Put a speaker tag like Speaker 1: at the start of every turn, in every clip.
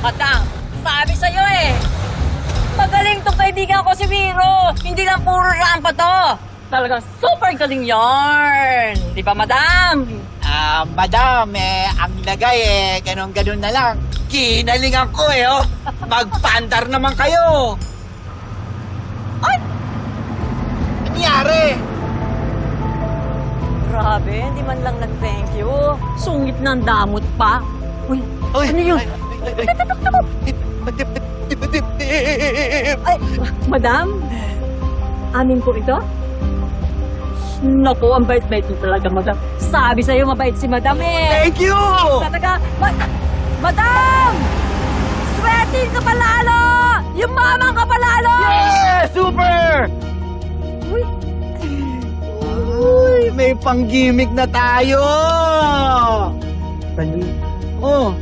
Speaker 1: Madam, sabi sa'yo eh. Magaling tong kaibigan ko si Miro. Hindi lang puro rampa to. Talagang super galing yarn. Di ba, madam?
Speaker 2: Ah, madam, eh, ang lagay eh, ganun-ganun na lang. Kinalingan ko eh, oh. Magpandar naman kayo. Ay! Nangyari?
Speaker 1: Grabe, hindi man lang nag-thank you. Sungit ng damot pa. Uy,
Speaker 2: Uy,
Speaker 1: Ano yun?
Speaker 2: ay,
Speaker 1: ay, madam? Amin po ito? Naku, ang bait-bait mo talaga, madam. Sabi sa'yo, mabait si madam eh.
Speaker 2: Thank you!
Speaker 1: Talaga, ma- Madam! Sweating ka palalo! Yung mamang ka palalo!
Speaker 2: Yeah! Super!
Speaker 1: Uy,
Speaker 2: Uy, may pang-gimmick na tayo! Oh,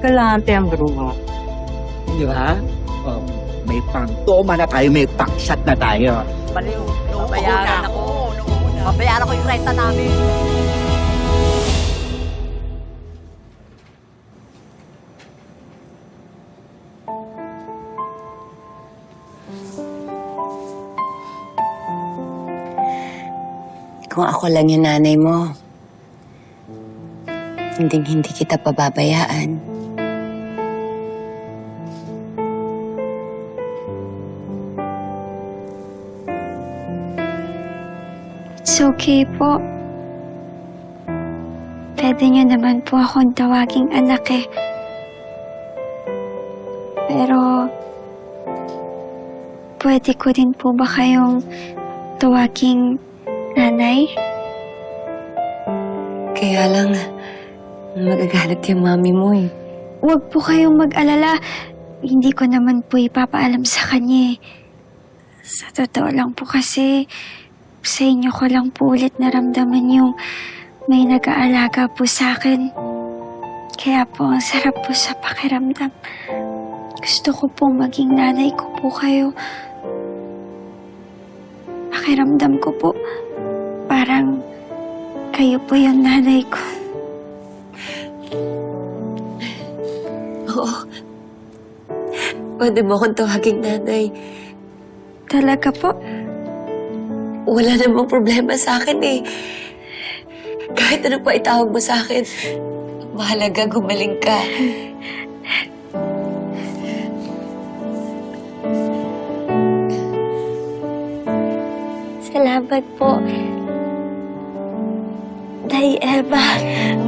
Speaker 1: galante ang grupo.
Speaker 2: di ba? Oh, may pang-toma na tayo, may pang-shot na tayo.
Speaker 1: Baliw, babayaran ako. Babayaran ko yung renta namin.
Speaker 3: Kung ako lang yung nanay mo, hindi hindi kita pababayaan.
Speaker 4: It's okay po. Pwede niyo naman po akong tawaging anak eh. Pero, pwede ko din po ba kayong tawaging nanay?
Speaker 3: Kaya lang, magagalit yung mami mo eh.
Speaker 4: Huwag po kayong mag-alala. Hindi ko naman po ipapaalam sa kanya eh. Sa totoo lang po kasi, sa inyo ko lang po ulit naramdaman yung may nag-aalaga po sa akin. Kaya po, ang sarap po sa pakiramdam. Gusto ko po maging nanay ko po kayo. Pakiramdam ko po, parang kayo po yung nanay ko.
Speaker 3: Oo. Pwede mo akong tawaging nanay.
Speaker 4: Talaga po?
Speaker 3: Wala namang problema sa akin eh. Kahit ano pa itawag mo sa akin, mahalaga gumaling ka.
Speaker 4: Salamat po. Day Eva.